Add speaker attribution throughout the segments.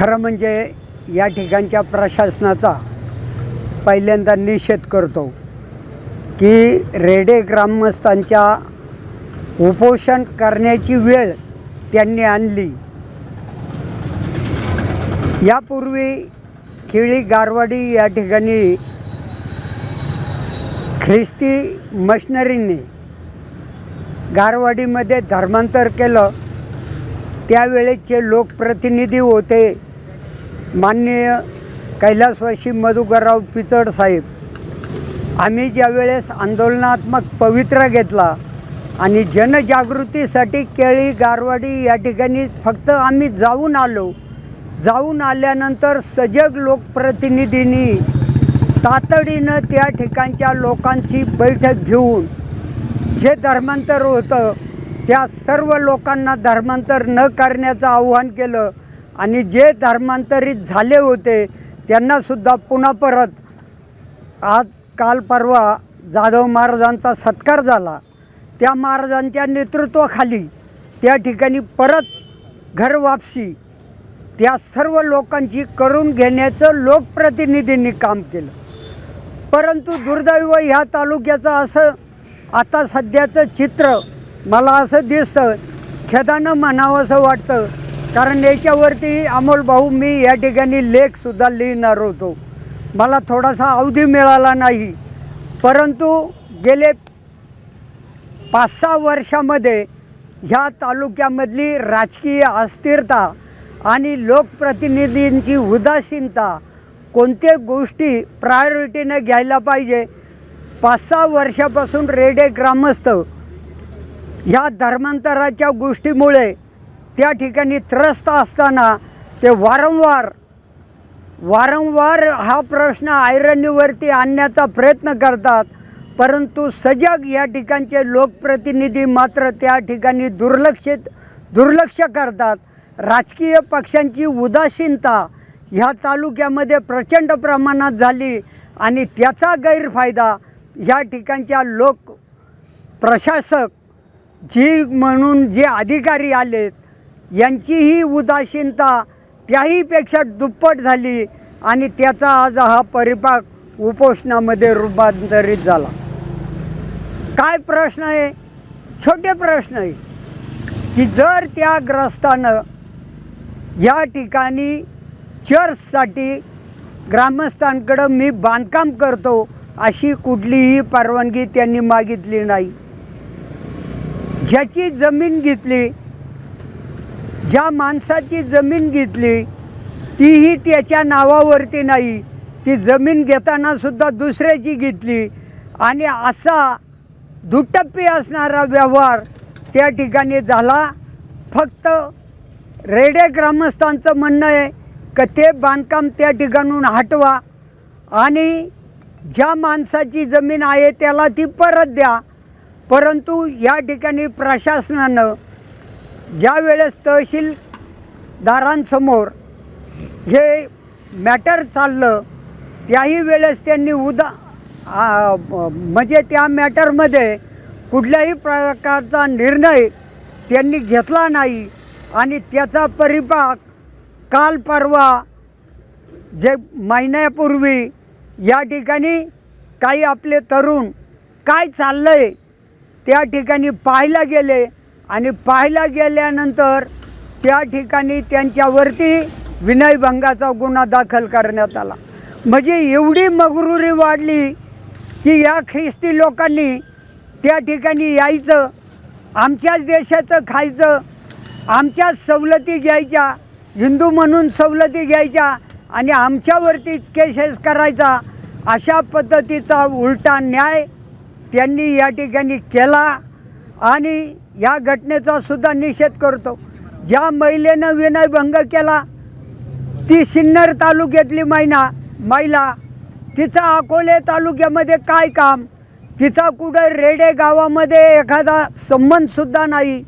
Speaker 1: खरं म्हणजे या ठिकाणच्या प्रशासनाचा पहिल्यांदा निषेध करतो की रेडे ग्रामस्थांच्या उपोषण करण्याची वेळ त्यांनी आणली. यापूर्वी खिळी गारवाडी या ठिकाणी ख्रिस्ती मशनरींनी गारवाडीमध्ये धर्मांतर केलं. त्यावेळेचे लोकप्रतिनिधी होते. माननीय कैलासवासी मधुकरराव पिचड साहेब आम्ही ज्यावेळेस आंदोलनात्मक पवित्रा घेतला आणि जनजागृतीसाठी केळी गारवाडी या ठिकाणी फक्त आम्ही जाऊन आलो जाऊन आल्यानंतर सजग लोकप्रतिनिधींनी तातडीनं त्या ठिकाणच्या लोकांची बैठक घेऊन जे धर्मांतर होतं त्या सर्व लोकांना धर्मांतर न करण्याचं आव्हान केलं. आणि जे धर्मांतरित झाले होते त्यांनासुद्धा पुन्हा परत आज काल परवा जाधव महाराजांचा सत्कार झाला. त्या महाराजांच्या नेतृत्वाखाली त्या ठिकाणी परत घर वापसी. त्या सर्व लोकांची करून घेण्याचं लोकप्रतिनिधींनी काम केलं. परंतु दुर्दैव ह्या तालुक्याचं असं आता सध्याचं चित्र मला असं दिसतं खेदानं म्हणावं असं वाटतं कारण याच्यावरती अमोल भाऊ मी या ठिकाणी लेखसुद्धा लिहिणार होतो. मला थोडासा अवधी मिळाला नाही. परंतु गेले पाच सहा वर्षामध्ये ह्या तालुक्यामधली राजकीय अस्थिरता आणि लोकप्रतिनिधींची उदासीनता कोणत्या गोष्टी प्रायोरिटीनं घ्यायला पाहिजे? पाच सहा वर्षापासून रेडे ग्रामस्थ ह्या धर्मांतराच्या गोष्टीमुळे त्या ठिकाणी त्रस्त असताना ते वारंवार वारंवार हा प्रश्न ऐरणीवरती आणण्याचा प्रयत्न करतात परंतु सजग या ठिकाणचे लोकप्रतिनिधी मात्र त्या ठिकाणी दुर्लक्षित दुर्लक्ष करतात. राजकीय पक्षांची उदासीनता ह्या तालुक्यामध्ये प्रचंड प्रमाणात झाली आणि त्याचा गैरफायदा ह्या ठिकाणच्या लोक प्रशासक जी म्हणून जे अधिकारी आलेत यांचीही उदासीनता त्याहीपेक्षा दुप्पट झाली आणि त्याचा आज हा परिपाक उपोषणामध्ये रूपांतरित झाला. काय प्रश्न आहे? छोटे प्रश्न आहे की जर त्या ग्रस्तानं या ठिकाणी चर्चसाठी ग्रामस्थांकडं मी बांधकाम करतो अशी कुठलीही परवानगी त्यांनी मागितली नाही. ज्याची जमीन घेतली ज्या माणसाची जमीन घेतली तीही त्याच्या नावावरती नाही. ती जमीन घेतानासुद्धा दुसऱ्याची घेतली. आणि असा दुटप्पी असणारा व्यवहार त्या ठिकाणी झाला. फक्त रेडे ग्रामस्थांचं म्हणणं आहे का ते बांधकाम त्या ठिकाणून हटवा आणि ज्या माणसाची जमीन आहे त्याला ती परत द्या. परंतु या ठिकाणी प्रशासनानं ज्या वेळेस तहसीलदारांसमोर हे मॅटर चाललं त्याही वेळेस त्यांनी उदा म्हणजे त्या मॅटरमध्ये कुठल्याही प्रकारचा निर्णय त्यांनी घेतला नाही आणि त्याचा परिपाक काल परवा जे महिन्यापूर्वी या ठिकाणी काही आपले तरुण काय चाललं आहे त्या ठिकाणी पाहायला गेले. आणि पाहायला गेल्यानंतर त्या ठिकाणी त्यांच्यावरती विनयभंगाचा गुन्हा दाखल करण्यात आला. म्हणजे एवढी मगरुरी वाढली की या ख्रिस्ती लोकांनी त्या ठिकाणी यायचं आमच्याच देशाचं खायचं आमच्याच सवलती घ्यायच्या हिंदू म्हणून सवलती घ्यायच्या आणि आमच्यावरतीच केसेस करायचा अशा पद्धतीचा उलटा न्याय त्यांनी या ठिकाणी केला. आणि या घटनेचा सुद्धा निषेध करतो. ज्या महिलेनं विनयभंग केला ती सिन्नर तालुक्यातली महिना महिला तिचा अकोले तालुक्यामध्ये काय काम? तिचा कुठं रेडे गावामध्ये एखादा संबंधसुद्धा नाही.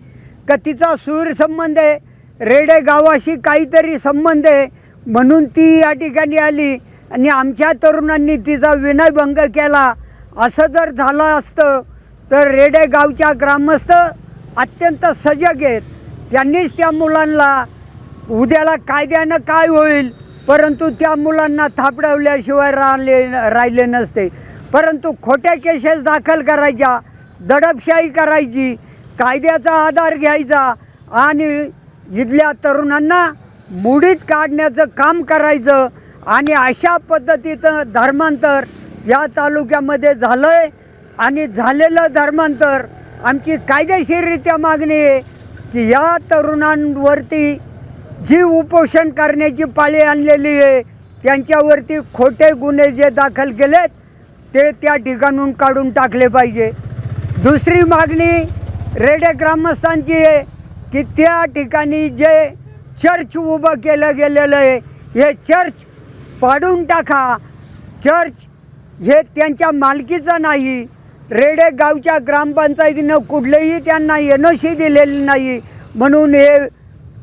Speaker 1: का तिचा सूर संबंध आहे? रेडे गावाशी काहीतरी संबंध आहे? म्हणून ती या ठिकाणी आली आणि आमच्या तरुणांनी तिचा विनयभंग केला. असं जर झालं असतं तर रेडे गावच्या ग्रामस्थ अत्यंत सजग आहेत. त्यांनीच त्या मुलांना उद्याला कायद्यानं काय होईल परंतु त्या मुलांना थापडवल्याशिवाय राहिले राहिले नसते. परंतु खोट्या केसेस दाखल करायच्या दडपशाही करायची कायद्याचा आधार घ्यायचा आणि इथल्या तरुणांना मुडीत काढण्याचं काम करायचं आणि अशा पद्धतीचं धर्मांतर या तालुक्यामध्ये झालं आहे आणि झालेलं धर्मांतर आमची कायदेशीररित्या मागणी आहे की या तरुणांवरती जी उपोषण करण्याची पाळी आणलेली आहे. त्यांच्यावरती खोटे गुन्हे जे दाखल केलेत ते त्या ठिकाणून काढून टाकले पाहिजे. दुसरी मागणी रेडे ग्रामस्थांची आहे की त्या ठिकाणी जे चर्च उभं केलं गेलेलं आहे हे चर्च पाडून टाका. चर्च हे त्यांच्या मालकीचं नाही रेडे गावच्या ग्रामपंचायतीनं कुठलेही त्यांना एनओसी दिलेली नाही. म्हणून हे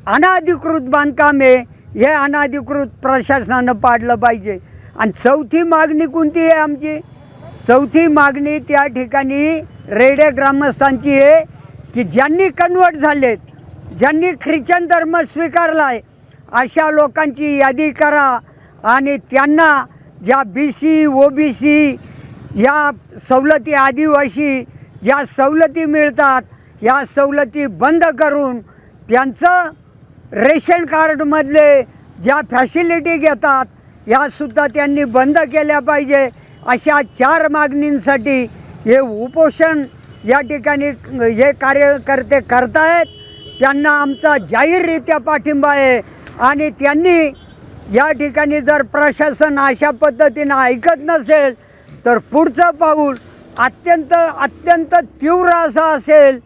Speaker 1: अनाधिकृत बांधकाम आहे हे अनाधिकृत प्रशासनानं पाडलं पाहिजे. आणि चौथी मागणी कोणती आहे आमची? चौथी मागणी त्या ठिकाणी रेडे ग्रामस्थांची आहे की ज्यांनी कन्वर्ट झालेत ज्यांनी ख्रिश्चन धर्म स्वीकारला आहे अशा लोकांची यादी करा. आणि त्यांना ज्या B C O B C या सवलती आदिवासी ज्या सवलती मिळतात या सवलती बंद करून त्यांचं रेशन कार्डमधले ज्या फॅसिलिटी घेतात ह्यासुद्धा त्यांनी बंद केल्या पाहिजे. अशा चार मागणींसाठी हे उपोषण या ठिकाणी हे कार्यकर्ते करतायत. त्यांना आमचा जाहीररित्या पाठिंबा आहे आणि त्यांनी या ठिकाणी जर प्रशासन अशा पद्धतीनं ऐकत नसेल तर पुढचं पाऊल अत्यंत अत्यंत तीव्र असं असेल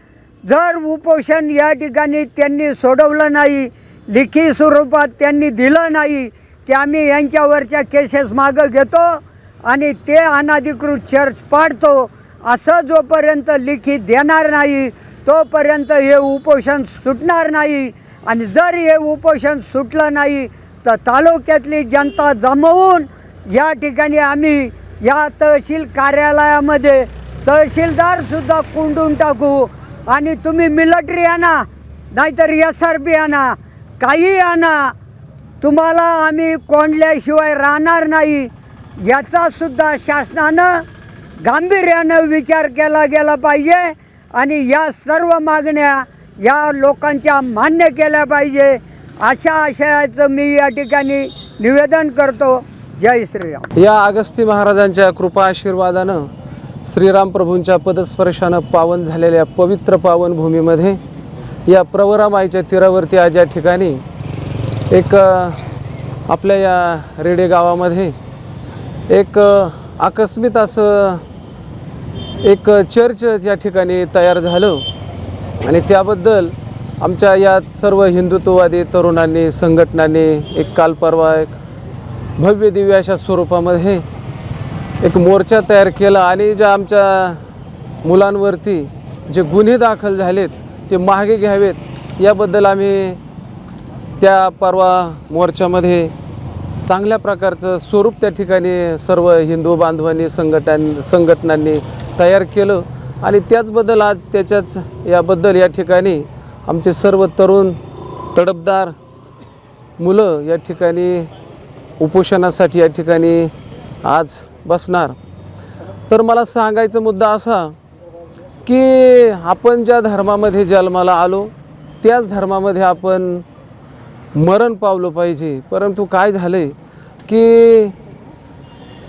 Speaker 1: जर उपोषण या ठिकाणी त्यांनी सोडवलं नाही लिखी स्वरूपात त्यांनी दिलं नाही की आम्ही यांच्यावरच्या केसेस मागं घेतो आणि ते अनाधिकृत चर्च पाडतो असं जोपर्यंत लिखित देणार नाही तोपर्यंत हे उपोषण सुटणार नाही. आणि जर हे उपोषण सुटलं नाही तर तालुक्यातली जनता जमवून या ठिकाणी आम्ही या तहसील कार्यालयामध्ये तहसीलदारसुद्धा कोंडून टाकू आणि तुम्ही मिलिटरी आणा नाहीतर एस आर पी आणा काही आणा. तुम्हाला आम्ही कोंडल्याशिवाय राहणार नाही. याचासुद्धा शासनानं गांभीर्यानं विचार केला गेला पाहिजे आणि या सर्व मागण्या या लोकांच्या मान्य केल्या पाहिजे. अशा आशयाचं मी या ठिकाणी निवेदन करतो. जय श्रीराम.
Speaker 2: या अगस्ती महाराजांच्या कृपा आशीर्वादानं श्रीराम प्रभूंच्या पदस्पर्शानं पावन झालेल्या पवित्र पावन भूमीमध्ये या प्रवरामाईच्या तीरावरती आज या ठिकाणी एक आपल्या या रेडे गावामध्ये एक आकस्मित असं एक चर्च या ठिकाणी तयार झालं. आणि त्याबद्दल आमच्या या सर्व हिंदुत्ववादी तरुणांनी संघटनांनी एक काल परवा एक भव्य दिव्य अशा स्वरूपामध्ये एक मोर्चा तयार केला आणि ज्या आमच्या मुलांवरती जे गुन्हे दाखल झालेत ते मागे घ्यावेत याबद्दल आम्ही त्या परवा मोर्चामध्ये चांगल्या प्रकारचं स्वरूप त्या ठिकाणी सर्व हिंदू बांधवांनी संघटन संघटनांनी तयार केलं आणि त्याचबद्दल आज त्याच्याच याबद्दल या ठिकाणी आमचे सर्व तरुण तडपदार मुलं या ठिकाणी उपोषणासाठी या ठिकाणी आज बसणार. तर मला सांगायचा मुद्दा असा की आपण ज्या धर्मामध्ये जन्माला आलो त्याच धर्मामध्ये आपण मरण पावलं पाहिजे. परंतु काय झालं आहे की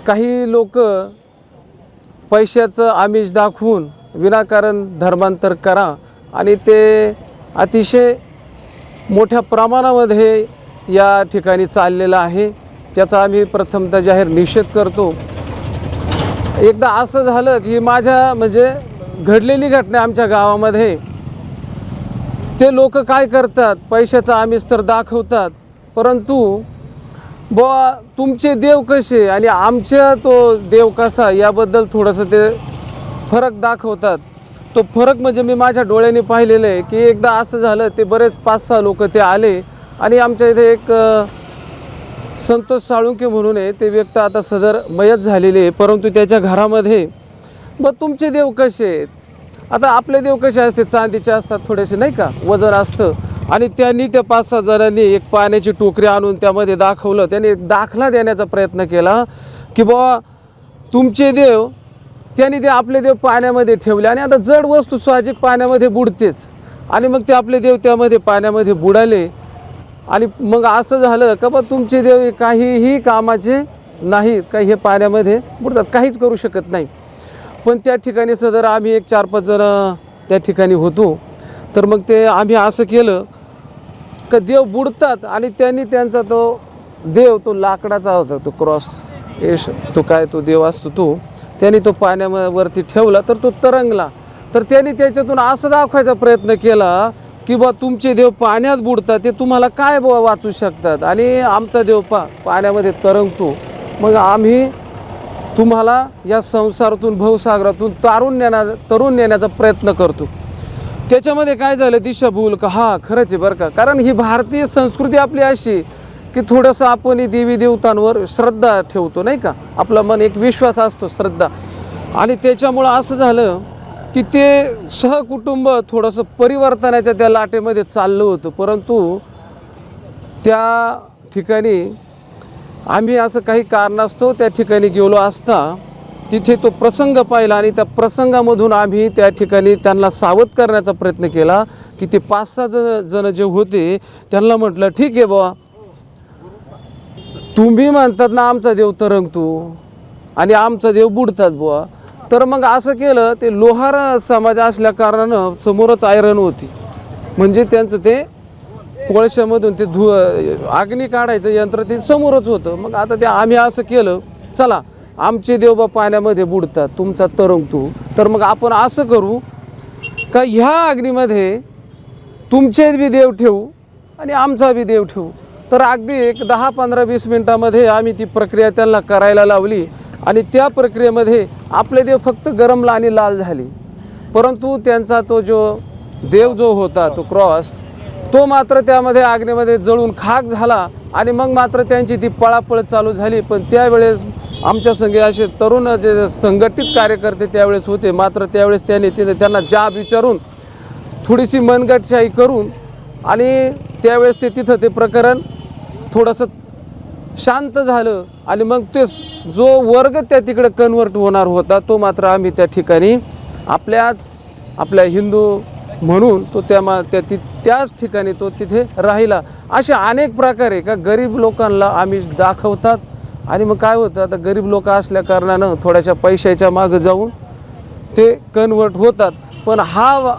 Speaker 2: काही लोक पैशाचं आमिष दाखवून विनाकारण धर्मांतर करा आणि ते अतिशय मोठ्या प्रमाणामध्ये या ठिकाणी चाललेलं आहे. त्याचा आम्ही प्रथमतः जाहीर निषेध करतो. एकदा असं झालं की माझ्या म्हणजे घडलेली घटना आमच्या गावामध्ये. ते लोक काय करतात? पैशाचा आमिष तर दाखवतात. परंतु बुवा तुमचे देव कसे? आणि आमच्या तो देव कसा? याबद्दल थोडंसं ते फरक दाखवतात. तो फरक म्हणजे मी माझ्या डोळ्याने पाहिलेलं आहे की एकदा असं झालं ते बरेच पाच सहा लोक ते आले. आणि आमच्या इथे एक संतोष साळुंके म्हणून आहे ते व्यक्त आता सदर मयत झालेले आहे परंतु त्याच्या घरामध्ये मग तुमचे देव कसे आहेत? आता आपले देव कसे असते? चांदीचे असतात थोडेसे नाही का? वजन असतं. आणि त्यांनी त्या पाच सहा जणांनी एक पाण्याची टोकरी आणून त्यामध्ये दाखवलं. त्यांनी दाखला देण्याचा प्रयत्न केला की बाबा तुमचे देव त्यांनी ते आपले देव पाण्यामध्ये ठेवले आणि आता जड वस्तू साहजिक पाण्यामध्ये बुडतेच. आणि मग ते आपले देव त्यामध्ये पाण्यामध्ये बुडाले. आणि मग असं झालं का बा तुमचे देव काहीही कामाचे नाही काही हे पाण्यामध्ये बुडतात काहीच करू शकत नाही. पण त्या ठिकाणी सदर आम्ही एक चार पाच जण त्या ठिकाणी होतो तर मग ते आम्ही असं केलं का देव बुडतात आणि त्यांनी त्यांचा तो देव तो लाकडाचा होता तो क्रॉस येश तो काय तो देव असतो तो त्यांनी तो पाण्यावरती ठेवला तर तो तरंगला. तर त्यांनी त्याच्यातून असं दाखवायचा प्रयत्न केला की तुमचे देव पाण्यात बुडतात ते तुम्हाला काय बुवा वाचू शकतात? आणि आमचा देव पा पाण्यामध्ये तरंगतो. मग आम्ही तुम्हाला या संसारातून भवसागरातून तारून नेणार तरुण नेण्याचा प्रयत्न करतो. त्याच्यामध्ये काय झालं दिशाभूल का? हा खरंच आहे बरं का. कारण ही भारतीय संस्कृती आपली अशी की थोडंसं आपण ही देवी देवतांवर श्रद्धा ठेवतो नाही का? आपला मन एक विश्वास असतो श्रद्धा. आणि त्याच्यामुळं असं झालं की ते सहकुटुंब थोडंसं परिवर्तनाच्या त्या लाटेमध्ये चाललं होतं. परंतु त्या ठिकाणी आम्ही असं काही कारणास्तव त्या ठिकाणी गेलो असता तिथे तो प्रसंग पाहिला आणि त्या प्रसंगामधून आम्ही त्या ठिकाणी त्यांना सावध करण्याचा प्रयत्न केला की ते पाच सहा जण जण जे होते त्यांना म्हटलं ठीक आहे बुवा. तुम्ही म्हणतात ना आमचा देव तरंगतो आणि आमचा देव बुडतात बुवा. तर मग असं केलं ते लोहार समाज असल्या कारणानं समोरच आयरन होती. म्हणजे त्यांचं ते कोळशामधून ते धु अग्नी काढायचं यंत्र ते समोरच होतं. मग आता ते आम्ही असं केलं चला आमचे देवबा पाण्यामध्ये बुडतात तुमचा तरंगतो तर मग आपण असं करू का ह्या अग्नीमध्ये तुमचे बी देव ठेवू आणि आमचा बी देव ठेवू. तर अगदी एक दहा पंधरा वीस मिनटामध्ये आम्ही ती प्रक्रिया त्यांना करायला लावली. आणि त्या प्रक्रियेमध्ये आपले देव फक्त गरमला आणि लाल झाले. परंतु त्यांचा तो जो देव जो होता तो क्रॉस तो मात्र त्यामध्ये आग्नेमध्ये जळून खाक झाला आणि मग मात्र त्यांची ती पळापळ चालू झाली. पण त्यावेळेस आमच्या संघे असे तरुण जे संघटित कार्यकर्ते त्यावेळेस होते मात्र त्यावेळेस त्यांनी तिथे त्यांना जाब विचारून थोडीशी मनगटशाही करून आणि त्यावेळेस ते तिथं ते प्रकरण थोडंसं शांत झालं आणि मग ते जो वर्ग त्या तिकडे कन्वर्ट होणार होता तो मात्र आम्ही त्या ठिकाणी आपल्याच आपल्या हिंदू म्हणून तो त्या मा त्या ति त्याच ठिकाणी तो तिथे राहिला. असे अनेक प्रकारे का? गरीब लोकांना आम्ही दाखवतात. आणि मग काय होतं? आता गरीब लोक असल्या कारणानं थोड्याशा पैशाच्या मागं जाऊन ते कन्वर्ट होतात. पण हा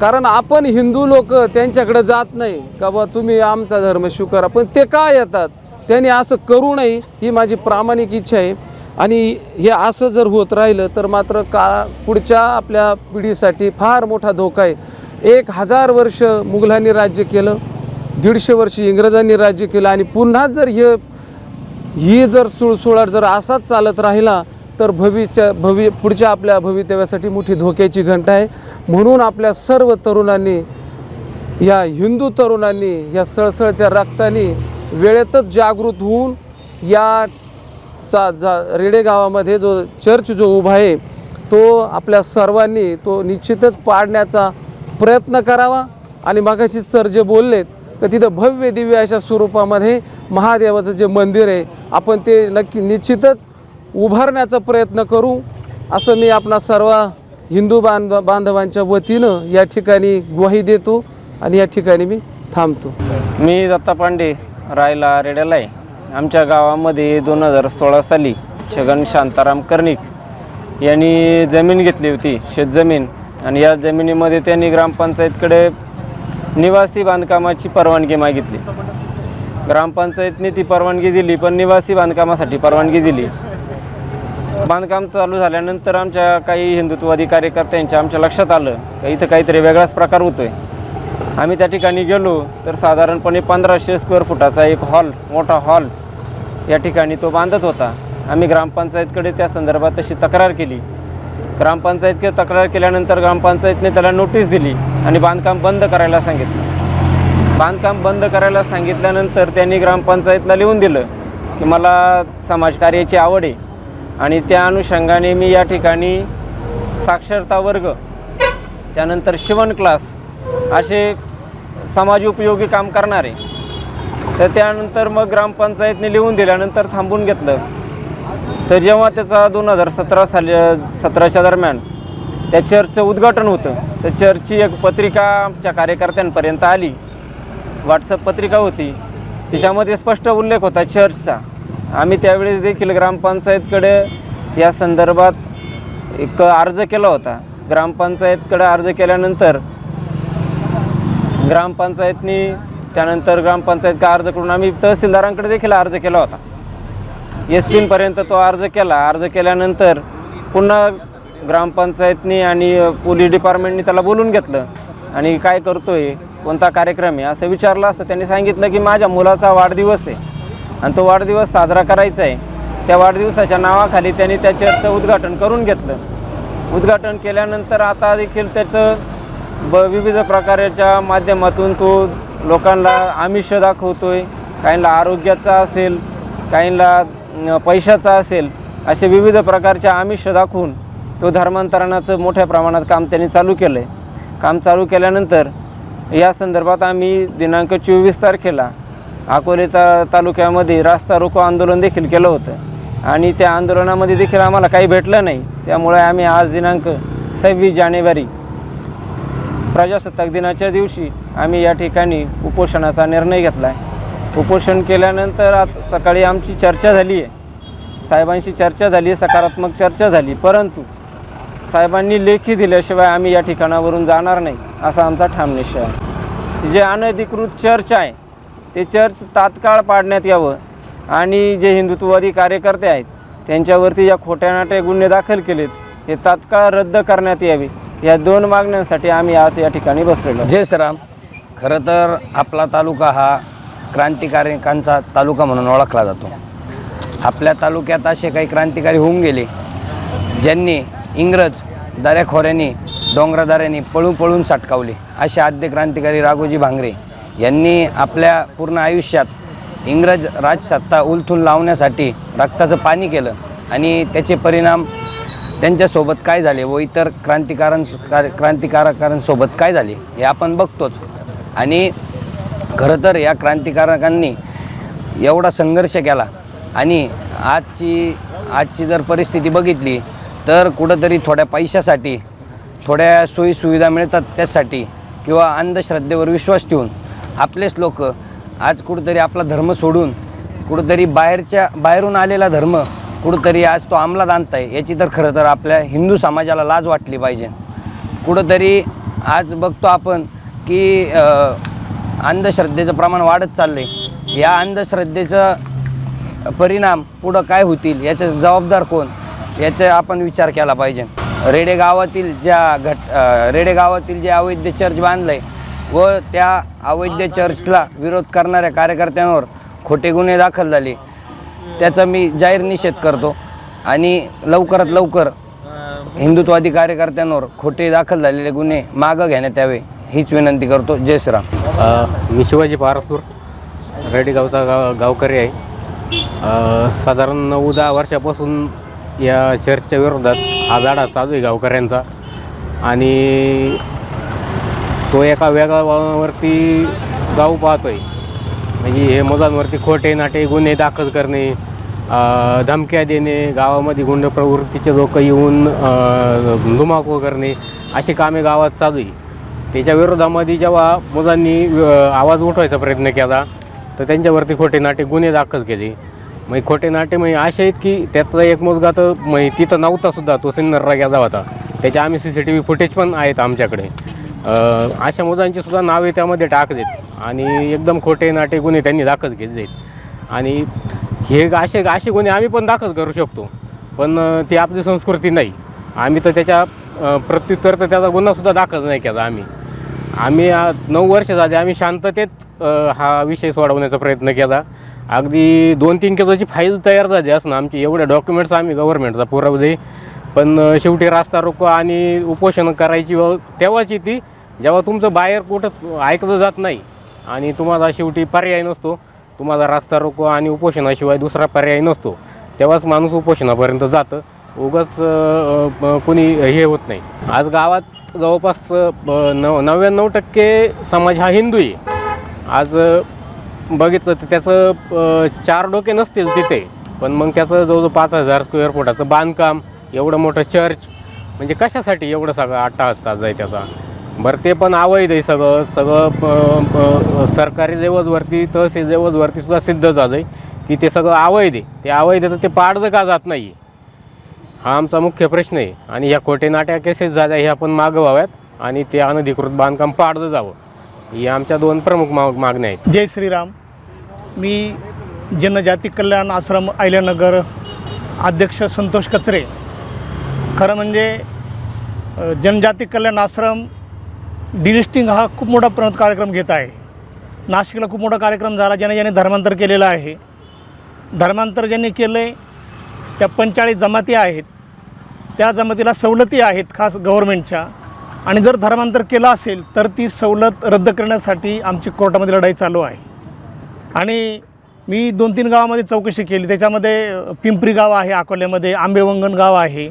Speaker 2: कारण आपण हिंदू लोक त्यांच्याकडे जात नाही. का बा तुम्ही आमचा धर्म स्वीकारा. पण ते का येतात? त्यांनी असं करू नये ही माझी प्रामाणिक इच्छा आहे. आणि हे असं जर होत राहिलं तर मात्र का पुढच्या आपल्या पिढीसाठी फार मोठा धोका आहे. एक हजार वर्ष मुघलांनी राज्य केलं दीडशे वर्ष इंग्रजांनी राज्य केलं आणि पुन्हा जर हे ही जर सुळसुळाट जर असाच चालत राहिला तर भविष्य भवि पुढच्या आपल्या भवितव्यासाठी मोठी धोक्याची घंटा आहे. म्हणून आपल्या सर्व तरुणांनी या हिंदू तरुणांनी या सळसळत्या रक्तानी वेळेतच जागृत होऊन या चा जा रेडे गावामध्ये जो चर्च जो उभा आहे तो आपल्या सर्वांनी तो निश्चितच पाडण्याचा प्रयत्न करावा. आणि मागाशी सर जे बोललेत तर तिथं भव्य दिव्य अशा स्वरूपामध्ये महादेवाचं जे मंदिर आहे आपण ते नक्की निश्चितच उभारण्याचा प्रयत्न करू. असं मी आपणा सर्व हिंदू बांध बांधवांच्या वतीनं या ठिकाणी ग्वाही देतो. आणि या ठिकाणी मी थांबतो.
Speaker 3: मी दत्ता पांडे राहायला रेड्याला आहे आमच्या गावामध्ये दोन हजार सोळा साली छगन शांताराम कर्णिक यांनी जमीन घेतली होती शेतजमीन. आणि या जमिनीमध्ये त्यांनी ग्रामपंचायतकडे निवासी बांधकामाची परवानगी मागितली. ग्रामपंचायतने ती परवानगी दिली पण निवासी बांधकामासाठी परवानगी दिली. बांधकाम चालू झाल्यानंतर आमच्या काही हिंदुत्ववादी कार्यकर्त्यांच्या आमच्या लक्षात आलं का इथं काहीतरी वेगळाच प्रकार होतो आहे आम्ही त्या ठिकाणी गेलो तर साधारणपणे पंधराशे स्क्वेअर फुटाचा एक हॉल मोठा हॉल या ठिकाणी तो बांधत होता. आम्ही ग्रामपंचायतकडे त्या संदर्भात तशी तक्रार केली. ग्रामपंचायतकडे तक्रार केल्यानंतर ग्रामपंचायतने त्याला नोटीस दिली आणि बांधकाम बंद करायला सांगितलं. बांधकाम बंद करायला सांगितल्यानंतर त्यांनी ग्रामपंचायतला लिहून दिलं की मला समाजकार्याची आवड आहे आणि त्या अनुषंगाने मी या ठिकाणी साक्षरता वर्ग त्यानंतर शिवण क्लास असे समाज उपयोगी काम करणारे. तर त्यानंतर मग ग्रामपंचायतने लिहून दिल्यानंतर थांबून घेतलं. तर जेव्हा त्याचा दोन हजार सतरा साली सतराच्या दरम्यान त्या चर्चचं उद्घाटन होतं तर चर्चची एक पत्रिका आमच्या कार्यकर्त्यांपर्यंत आली. व्हॉट्सअप पत्रिका होती. तिच्यामध्ये स्पष्ट उल्लेख होता चर्चचा. आम्ही त्यावेळेस देखील ग्रामपंचायतकडे या संदर्भात एक अर्ज केला होता. ग्रामपंचायतकडे अर्ज केल्यानंतर ग्रामपंचायतनी त्यानंतर ग्रामपंचायतचा अर्ज करून आम्ही तहसीलदारांकडे देखील अर्ज केला होता. एस पीनपर्यंत तो अर्ज केला. अर्ज केल्यानंतर पुन्हा ग्रामपंचायतनी आणि पोलीस डिपार्टमेंटनी त्याला बोलून घेतलं. आणि काय करतोय? कोणता कार्यक्रम आहे? असं विचारलं असं त्यांनी सांगितलं की माझ्या मुलाचा वाढदिवस आहे. आणि तो वाढदिवस साजरा करायचा आहे. त्या वाढदिवसाच्या नावाखाली त्यांनी त्या चर्चचं उद्घाटन करून घेतलं. उद्घाटन केल्यानंतर आता देखील त्याचं ब विविध प्रकारच्या माध्यमातून तो लोकांना आमिष आहे काहींना आरोग्याचा असेल काहींना पैशाचा असेल असे विविध प्रकारच्या आमिष दाखवून तो धर्मांतरणाचं मोठ्या प्रमाणात काम त्यांनी चालू केलं आहे काम चालू केल्यानंतर या संदर्भात आम्ही दिनांक चोवीस तारखेला अकोले ता तालुक्यामध्ये रास्ता रोको आंदोलन देखील केलं होतं. आणि त्या आंदोलनामध्ये देखील आम्हाला काही भेटलं नाही. त्यामुळे आम्ही आज दिनांक सव्वीस जानेवारी प्रजासत्ताक दिनाच्या दिवशी आम्ही या ठिकाणी उपोषणाचा निर्णय घेतला आहे उपोषण केल्यानंतर आज सकाळी आमची चर्चा झाली आहे साहेबांशी चर्चा झाली सकारात्मक चर्चा झाली परंतु साहेबांनी लेखी दिल्याशिवाय आम्ही या ठिकाणावरून जाणार नाही असा आमचा ठाम निश्चय आहे. जे अनधिकृत चर्च आहे ते चर्च तात्काळ पाडण्यात यावं आणि जे हिंदुत्ववादी कार्यकर्ते आहेत त्यांच्यावरती या खोट्या नाट्या गुन्हे दाखल केलेत हे तात्काळ रद्द करण्यात यावे. या दोन मागण्यांसाठी आम्ही आज या ठिकाणी बसलेलो.
Speaker 4: जय श्रीराम. खरं तर आपला तालुका हा क्रांतिकारिकांचा तालुका म्हणून ओळखला जातो. आपल्या तालुक्यात असे काही क्रांतिकारी होऊन गेले ज्यांनी इंग्रज दऱ्याखोऱ्यांनी डोंगरादाऱ्यांनी पळून पळून साटकावले असे आद्य क्रांतिकारी राघोजी भांगरे यांनी आपल्या पूर्ण आयुष्यात इंग्रज राजसत्ता उलथून लावण्यासाठी रक्ताचं पाणी केलं आणि त्याचे परिणाम त्यांच्यासोबत काय झाले व इतर क्रांतिकारां कार- क्रांतिकारकांसोबत काय झाले हे आपण बघतोच. आणि खरं तर या क्रांतिकारकांनी एवढा संघर्ष केला आणि आजची आजची जर परिस्थिती बघितली तर कुठंतरी थोड्या पैशासाठी थोड्या सोयीसुविधा मिळतात त्यासाठी किंवा अंधश्रद्धेवर विश्वास ठेवून आपलेच लोक आज कुठंतरी आपला धर्म सोडून कुठंतरी बाहेरच्या बाहेरून आलेला धर्म कुठंतरी आज तो अंमलात आणताय याची तर खरं तर आपल्या हिंदू समाजाला लाज वाटली पाहिजे. कुठंतरी आज बघतो आपण की अंधश्रद्धेचं प्रमाण वाढत चाललं आहे या अंधश्रद्धेचं परिणाम पुढं काय होतील याचे जबाबदार कोण याचा आपण विचार केला पाहिजे. रेडे गावातील ज्या घट रेडे गावातील जे अवैध चर्च बांधलं आहे व त्या अवैध चर्चला विरोध करणाऱ्या कार्यकर्त्यांवर खोटे गुन्हे दाखल झाले. त्याचा मी जाहीर निषेध करतो. आणि लवकरात लवकर हिंदुत्वादी कार्यकर्त्यांवर खोटे दाखल झालेले गुन्हे मागं घेण्यात यावे हीच विनंती करतो. जय श्रीराम.
Speaker 5: मी शिवाजी पारसूर रेडीगावचा गाव गावकरी आहे. साधारण नऊ दहा वर्षापासून या चर्चच्या विरोधात हा लढा चालू आहे गावकऱ्यांचा. आणि तो एका वेगावरती जाऊ पाहतो आहे म्हणजे हे मुलांवरती खोटे नाटे गुन्हे दाखल करणे धमक्या देणे गावामध्ये गुंड प्रवृत्तीचे लोक येऊन अ, धुमाकूळ करणे अशी कामे गावात चालू आहे. त्याच्या विरोधामध्ये जेव्हा मुलांनी आवाज उठवायचा प्रयत्न केला तर त्यांच्यावरती खोटे नाटे गुन्हे दाखल केले. मग खोटे नाटे म्हणजे असे आहेत की त्यातला एक मुलगा तर मग तिथं नव्हता सुद्धा तो सिन्नरला गेला होता. त्याचे आम्ही C C T V footage पण आहेत आमच्याकडे. अशा मुलांची सुद्धा नावे त्यामध्ये टाकलेत आणि एकदम खोटे नाटे गुन्हे त्यांनी दाखल घेतले आहेत आणि हे असे असे गुन्हे आम्ही पण दाखल करू शकतो. पण ती आपली संस्कृती नाही. आम्ही तर त्याच्या प्रत्युत्तर तर त्याचा गुन्हासुद्धा दाखल नाही केला आम्ही. आम्ही नऊ वर्ष झाले आम्ही शांततेत हा विषय सोडवण्याचा प्रयत्न केला. अगदी दोन तीन किलोची फाईल तयार झाली असणं आमची. एवढ्या डॉक्युमेंट्स आम्ही गव्हर्नमेंटचा पुरवले पण शेवटी रास्ता रोको आणि उपोषण करायची व तेव्हाच येते जेव्हा तुमचं बाहेर कुठं ऐकलं जात नाही आणि तुम्हाला शेवटी पर्याय नसतो तुम्हाला रास्ता रोको आणि उपोषणाशिवाय दुसरा पर्याय नसतो तेव्हाच माणूस उपोषणापर्यंत जातं. उगाच कोणी हे होत नाही. आज गावात जवळपास नव नव्याण्णव टक्के समाज हा हिंदू आहे. आज बघितलं तर त्याचं चार डोके नसतील तिथे पण मग त्याचं जवळजवळ पाच हजार स्क्वेअर फुटाचं बांधकाम एवढं मोठं चर्च म्हणजे कशासाठी एवढं सगळं अट्टाहास साज आहे त्याचा? बरं ते पण अवैध आहे सगळं सगळं प- प- सरकारी लेवलवरती तहसील लेवलवरती सुद्धा सिद्ध झालं आहे की ते सगळं अवैध आहे. ते अवैध आहे तर ते पाडलं का जात नाही हा आमचा मुख्य प्रश्न आहे. आणि ह्या खोटे नाट्या केसेस झाल्या ह्या आपण मागं व्हाव्यात आणि ते अनधिकृत बांधकाम पाडलं जावं. ही आमच्या दोन प्रमुख माग मागण्या आहेत.
Speaker 6: जय श्रीराम. मी जनजाती कल्याण आश्रम आयल्यानगर अध्यक्ष संतोष कचरे. खरं म्हणजे जनजाती कल्याण आश्रम डिलिस्टिंग हा खूप मोठा प्रमुख कार्यक्रम घेत आहे. नाशिकला खूप मोठा कार्यक्रम झाला ज्याने ज्याने धर्मांतर केलेलं आहे. धर्मांतर ज्यांनी केलं आहे त्या पंचाळीस जमाती आहेत. त्या जमातीला सवलती आहेत खास गव्हर्मेंटच्या आणि जर धर्मांतर केलं असेल तर ती सवलत रद्द करण्यासाठी आमची कोर्टामध्ये लढाई चालू आहे. आणि मी दोन तीन गावामध्ये चौकशी केली. त्याच्यामध्ये पिंपरी गाव आहे अकोल्यामध्ये आंबेवंगण गाव आहे.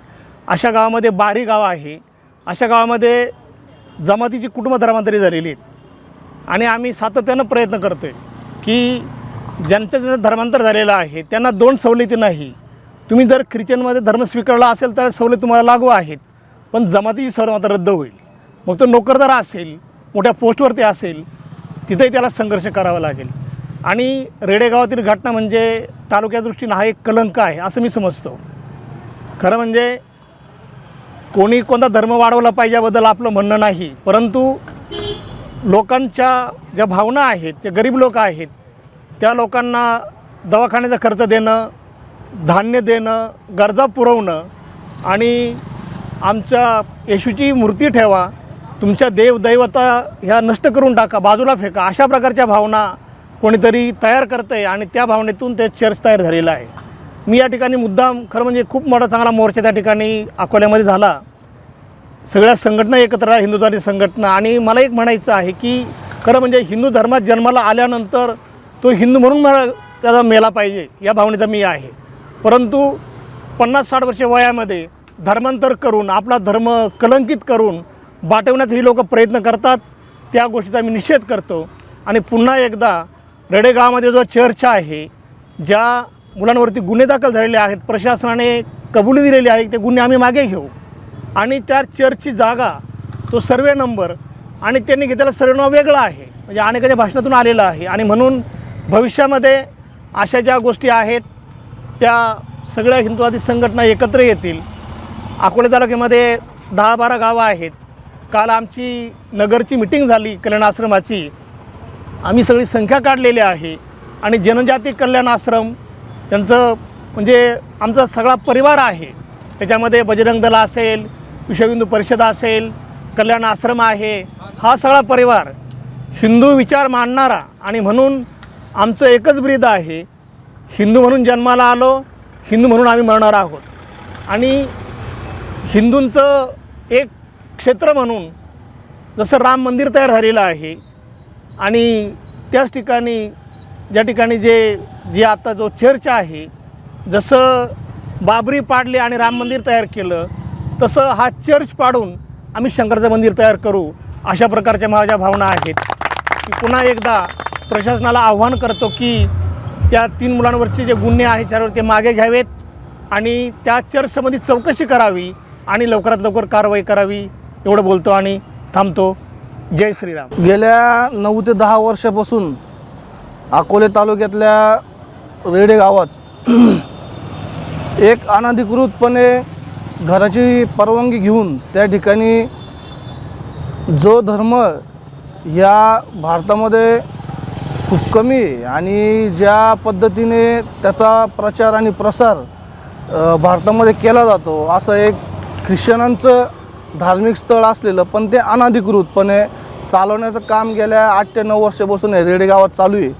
Speaker 6: अशा गावामध्ये बारी गाव आहे. अशा गावामध्ये जमातीची कुटुंब धर्मांतरी झालेली आहेत. आणि आम्ही सातत्यानं प्रयत्न करतो आहे की ज्यांचं ज्यांचं धर्मांतर झालेलं आहे त्यांना दोन सवलती नाही. तुम्ही जर ख्रिश्चनमध्ये धर्म स्वीकारला असेल तर सवलती तुम्हाला लागू आहेत. पण जमातीची सवलत मात्र रद्द होईल. मग तो नोकरदार असेल मोठ्या पोस्टवरती असेल तिथेही त्याला संघर्ष करावा लागेल. आणि रेडेगावातील घटना म्हणजे तालुक्या दृष्टीनं हा एक कलंक आहे असं मी समजतो. खरं म्हणजे कोणी कोणता धर्म वाढवला पाहिजे याबद्दल आपलं म्हणणं नाही. परंतु लोकांच्या ज्या भावना आहेत जे गरीब लोक आहेत त्या लोकांना दवाखान्याचा खर्च देणं धान्य देणं गरजा पुरवणं आणि आमच्या येशूची मूर्ती ठेवा तुमच्या देवदैवता ह्या नष्ट करून टाका बाजूला फेका अशा प्रकारच्या भावना कोणीतरी तयार करतं आहे आणि त्या भावनेतून ते चर्च तयार झालेलं आहे. मी या ठिकाणी मुद्दाम खरं म्हणजे खूप मोठा चांगला मोर्चा त्या ठिकाणी अकोल्यामध्ये झाला. सगळ्या संघटना एकत्र आहे हिंदुत्वादी संघटना. आणि मला एक म्हणायचं आहे की खरं म्हणजे हिंदू धर्मात जन्माला आल्यानंतर तो हिंदू म्हणून मला त्याचा मेला पाहिजे या भावनेचा मी आहे. परंतु पन्नास साठ वर्ष वयामध्ये धर्मांतर करून आपला धर्म कलंकित करून बाटवण्यात ही लोक प्रयत्न करतात त्या गोष्टीचा मी निषेध करतो. आणि पुन्हा एकदा रेडेगावामध्ये जो चर्च आहे ज्या मुलांवरती गुन्हे दाखल झालेले आहेत प्रशासनाने कबुली दिलेली आहे ते गुन्हे आम्ही मागे घेऊ. आणि त्या चर्चची जागा तो सर्वे नंबर आणि त्यांनी घेतलेला सर्वे नंबर वेगळा आहे. म्हणजे अनेकाच्या भाषणातून आलेला आहे. आणि म्हणून भविष्यामध्ये अशा ज्या गोष्टी आहेत त्या सगळ्या हिंदुवादी संघटना एकत्र येतील. अकोले तालुक्यामध्ये दहा बारा गावं आहेत. काल आमची नगरची मिटिंग झाली कल्याण आश्रमाची. आम्ही सगळी संख्या काढलेली आहे. आणि जनजाती कल्याण आश्रम त्यांचं म्हणजे आमचा सगळा परिवार आहे. त्याच्यामध्ये बजरंग दल असेल विश्वहिंदू परिषद असेल कल्याण आश्रम आहे. हा सगळा परिवार हिंदू विचार मांडणारा आणि म्हणून आमचं एकच ब्रीद आहे हिंदू म्हणून जन्माला आलो हिंदू म्हणून आम्ही मरणार आहोत. आणि हिंदूंचं एक क्षेत्र म्हणून जसं राम मंदिर तयार झालेलं आहे आणि त्याच ठिकाणी ज्या ठिकाणी जे जे आता जो चर्च आहे जसं बाबरी पाडली आणि राम मंदिर तयार केलं तसं हा चर्च पाडून आम्ही शंकराचं मंदिर तयार करू अशा प्रकारच्या माझ्या भावना आहेत. की पुन्हा एकदा प्रशासनाला आव्हान करतो की त्या तीन मुलांवरचे जे गुन्हे आहेत त्यावर ते मागे घ्यावेत आणि त्या चर्चसंबंधी चौकशी करावी आणि लवकरात लवकर कारवाई करावी एवढं बोलतो आणि थांबतो. जय श्रीराम.
Speaker 7: गेल्या नऊ ते दहा वर्षापासून अकोले तालुक्यातल्या रेडे गावात एक अनधिकृतपणे घराची परवानगी घेऊन त्या ठिकाणी जो धर्म या भारतामध्ये खूप कमी आहे आणि ज्या पद्धतीने त्याचा प्रचार आणि प्रसार भारतामध्ये केला जातो असं एक ख्रिश्चनांचं धार्मिक स्थळ असलेलं पण ते अनधिकृतपणे चालवण्याचं काम गेल्या आठ ते नऊ वर्षापासून रेडे गावात चालू आहे.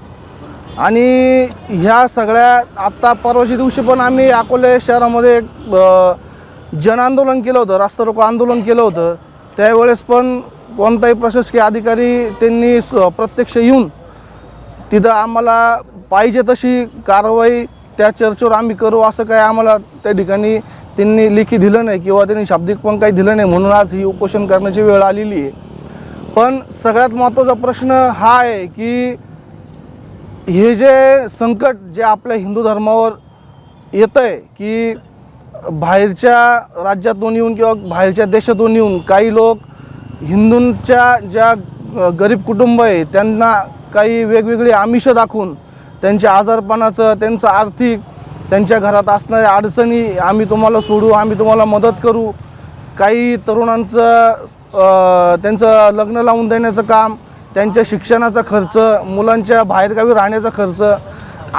Speaker 7: आणि ह्या सगळ्या आत्ता परवाच्या दिवशी पण आम्ही अकोले शहरामध्ये एक जनआंदोलन केलं होतं रास्ता रोको आंदोलन केलं होतं. त्यावेळेस पण कोणताही प्रशासकीय अधिकारी त्यांनी स प्रत्यक्ष येऊन तिथं आम्हाला पाहिजे तशी कारवाई त्या चर्चेवर आम्ही करू असं काय आम्हाला त्या ठिकाणी त्यांनी लेखी दिलं नाही किंवा त्यांनी शाब्दिक पण काही दिलं नाही म्हणून आज ही उपोषण करण्याची वेळ आलेली आहे. पण सगळ्यात महत्त्वाचा प्रश्न हा आहे की हे जे संकट जे आपल्या हिंदू धर्मावर येतं आहे की बाहेरच्या राज्यातून येऊन किंवा बाहेरच्या देशातून येऊन काही लोक हिंदूंच्या ज्या गरीब कुटुंब आहे त्यांना काही वेगवेगळी आमिषं दाखवून त्यांच्या आजारपणाचं त्यांचं आर्थिक त्यांच्या घरात असणाऱ्या अडचणी आम्ही तुम्हाला सोडू आम्ही तुम्हाला मदत करू. काही तरुणांचं त्यांचं लग्न लावून देण्याचं काम त्यांच्या शिक्षणाचा खर्च मुलांच्या बाहेरगावी राहण्याचा खर्च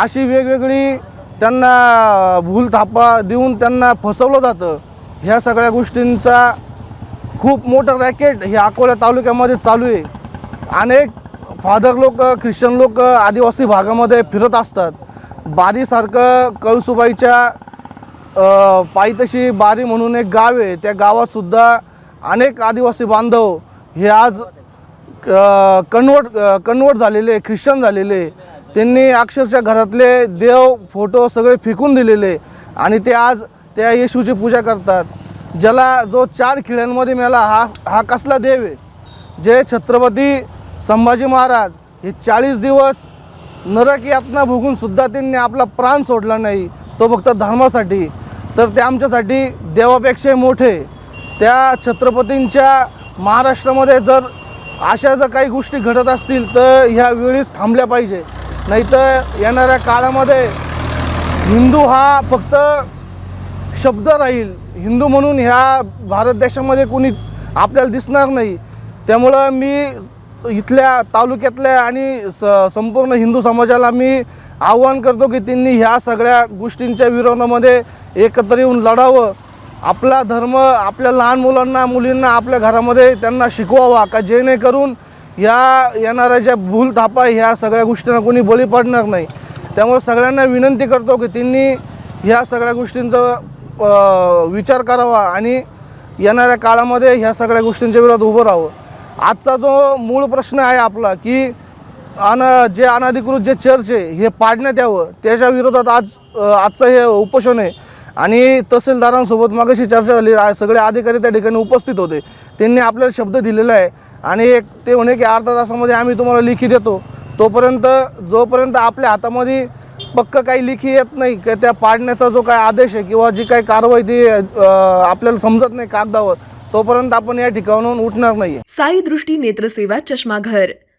Speaker 7: अशी वेगवेगळी त्यांना भूल थापा देऊन त्यांना फसवलं जातं. ह्या सगळ्या गोष्टींचा खूप मोठं रॅकेट हे अकोला तालुक्यामध्ये चालू आहे. अनेक फादर लोक ख्रिश्चन लोक आदिवासी भागामध्ये फिरत असतात. बारीसारखं कळसुबाईच्या पायतशी बारी म्हणून एक गाव आहे. त्या गावातसुद्धा अनेक आदिवासी बांधव हे आज कन्वर्ट कन्वर्ट झालेले ख्रिश्चन झालेले त्यांनी अक्षरशः घरातले देव फोटो सगळे फेकून दिलेले आणि ते आज त्या येशूची पूजा करतात. ज्याला जो चार खिळ्यांमध्ये मेला हा हा कसला देव आहे? जे छत्रपती संभाजी महाराज हे चाळीस दिवस नरक यातना भोगूनसुद्धा त्यांनी आपला प्राण सोडला नाही तो फक्त धर्मासाठी. तर ते आमच्यासाठी देवापेक्षा मोठे. त्या छत्रपतींच्या महाराष्ट्रामध्ये जर अशा जर काही गोष्टी घडत असतील तर ह्या वेळीच थांबल्या पाहिजे. नाहीतर येणाऱ्या काळामध्ये हिंदू हा फक्त शब्द राहील. हिंदू म्हणून ह्या भारत देशामध्ये कोणी आपल्याला दिसणार नाही. त्यामुळं मी इथल्या तालुक्यातल्या आणि स संपूर्ण हिंदू समाजाला मी आव्हान करतो की त्यांनी ह्या सगळ्या गोष्टींच्या विरोधामध्ये एकत्र येऊन लढावं. आपला धर्म आपल्या लहान मुलांना मुलींना आपल्या घरामध्ये त्यांना शिकवावा का जेणेकरून ह्या येणाऱ्या ज्या भूल थापा ह्या सगळ्या गोष्टींना कोणी बळी पडणार नाही. त्यामुळे सगळ्यांना विनंती करतो की त्यांनी ह्या सगळ्या गोष्टींचा विचार करावा आणि येणाऱ्या काळामध्ये ह्या सगळ्या गोष्टींच्या विरोधात उभं राहावं. आजचा जो मूळ प्रश्न आहे आपला की अन जे अनधिकृत जे चर्च आहे हे पाडण्यात यावं त्याच्या विरोधात आज आजचं हे उपोषण आहे. आणि तहसीलदारांसोबत मागाशी चर्चा झाली. सगळे अधिकारी त्या ठिकाणी उपस्थित होते. त्यांनी आपल्याला शब्द दिलेला आहे. आणि एक ते म्हणे की अर्धा तासामध्ये आम्ही तुम्हाला लिखी देतो. तोपर्यंत जोपर्यंत आपल्या हातामध्ये पक्क काही लिखी येत नाही की त्या पाडण्याचा जो काय आदेश आहे किंवा जी काही कारवाई ती आपल्याला समजत नाही कागदावर तोपर्यंत आपण या ठिकाणाहून उठणार नाही
Speaker 8: साई दृष्टी नेत्रसेवा चष्माघर.